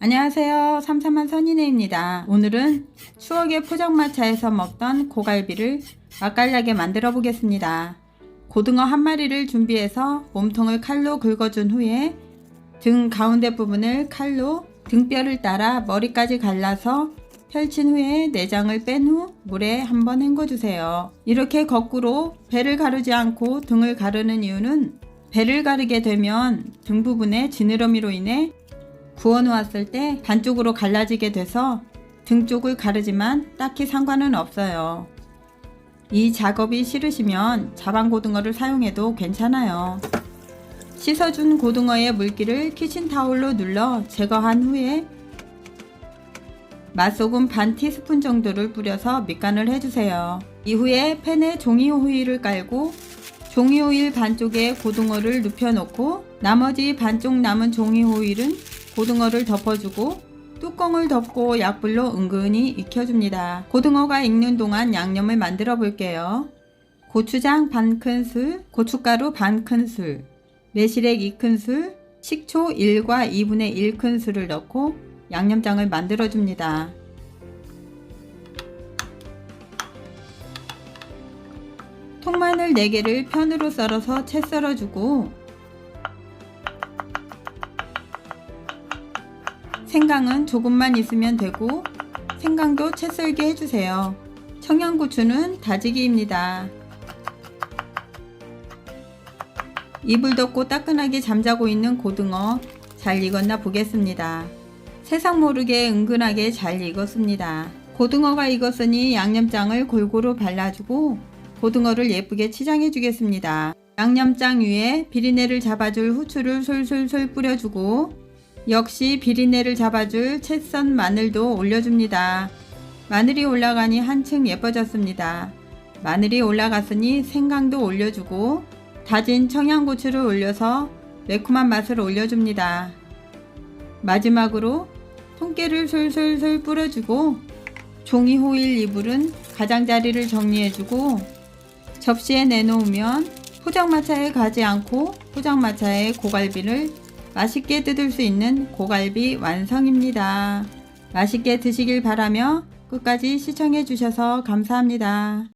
안녕하세요. 삼삼한 선인혜입니다. 오늘은 추억의 포장마차에서 먹던 고갈비를 맛깔나게 만들어 보겠습니다. 고등어 한 마리를 준비해서 몸통을 칼로 긁어준 후에 등 가운데 부분을 칼로 등뼈를 따라 머리까지 갈라서 펼친 후에 내장을 뺀 후 물에 한번 헹궈주세요. 이렇게 거꾸로 배를 가르지 않고 등을 가르는 이유는 배를 가르게 되면 등 부분에 지느러미로 인해 구워 놓았을 때 반쪽으로 갈라지게 돼서 등 쪽을 가르지만 딱히 상관은 없어요. 이 작업이 싫으시면 자반고등어를 사용해도 괜찮아요. 씻어준 고등어의 물기를 키친타올로 눌러 제거한 후에 맛소금 반 티스푼 정도를 뿌려서 밑간을 해주세요. 이후에 팬에 종이 호일을 깔고 종이 호일 반쪽에 고등어를 눕혀놓고 나머지 반쪽 남은 종이 호일은 고등어를 덮어주고 뚜껑을 덮고 약불로 은근히 익혀줍니다. 고등어가 익는 동안 양념을 만들어 볼게요. 고추장 반 큰술, 고춧가루 반 큰술, 매실액 2큰술, 식초 1과 2분의 1큰술을 넣고 양념장을 만들어 줍니다. 통마늘 4개를 편으로 썰어서 채 썰어주고 생강은 조금만 있으면 되고 생강도 채 썰게 해주세요. 청양고추는 다지기입니다. 이불 덮고 따끈하게 잠자고 있는 고등어 잘 익었나 보겠습니다. 세상 모르게 은근하게 잘 익었습니다. 고등어가 익었으니 양념장을 골고루 발라주고 고등어를 예쁘게 치장해 주겠습니다. 양념장 위에 비린내를 잡아줄 후추를 솔솔솔 뿌려주고 역시 비린내를 잡아줄 채썬 마늘도 올려줍니다. 마늘이 올라가니 한층 예뻐졌습니다. 마늘이 올라갔으니 생강도 올려주고 다진 청양고추를 올려서 매콤한 맛을 올려줍니다. 마지막으로 통깨를 솔솔솔 뿌려주고 종이 호일 이불은 가장자리를 정리해주고 접시에 내놓으면 포장마차에 가지 않고 포장마차에 고갈비를 맛있게 뜯을 수 있는 고갈비 완성입니다. 맛있게 드시길 바라며 끝까지 시청해 주셔서 감사합니다.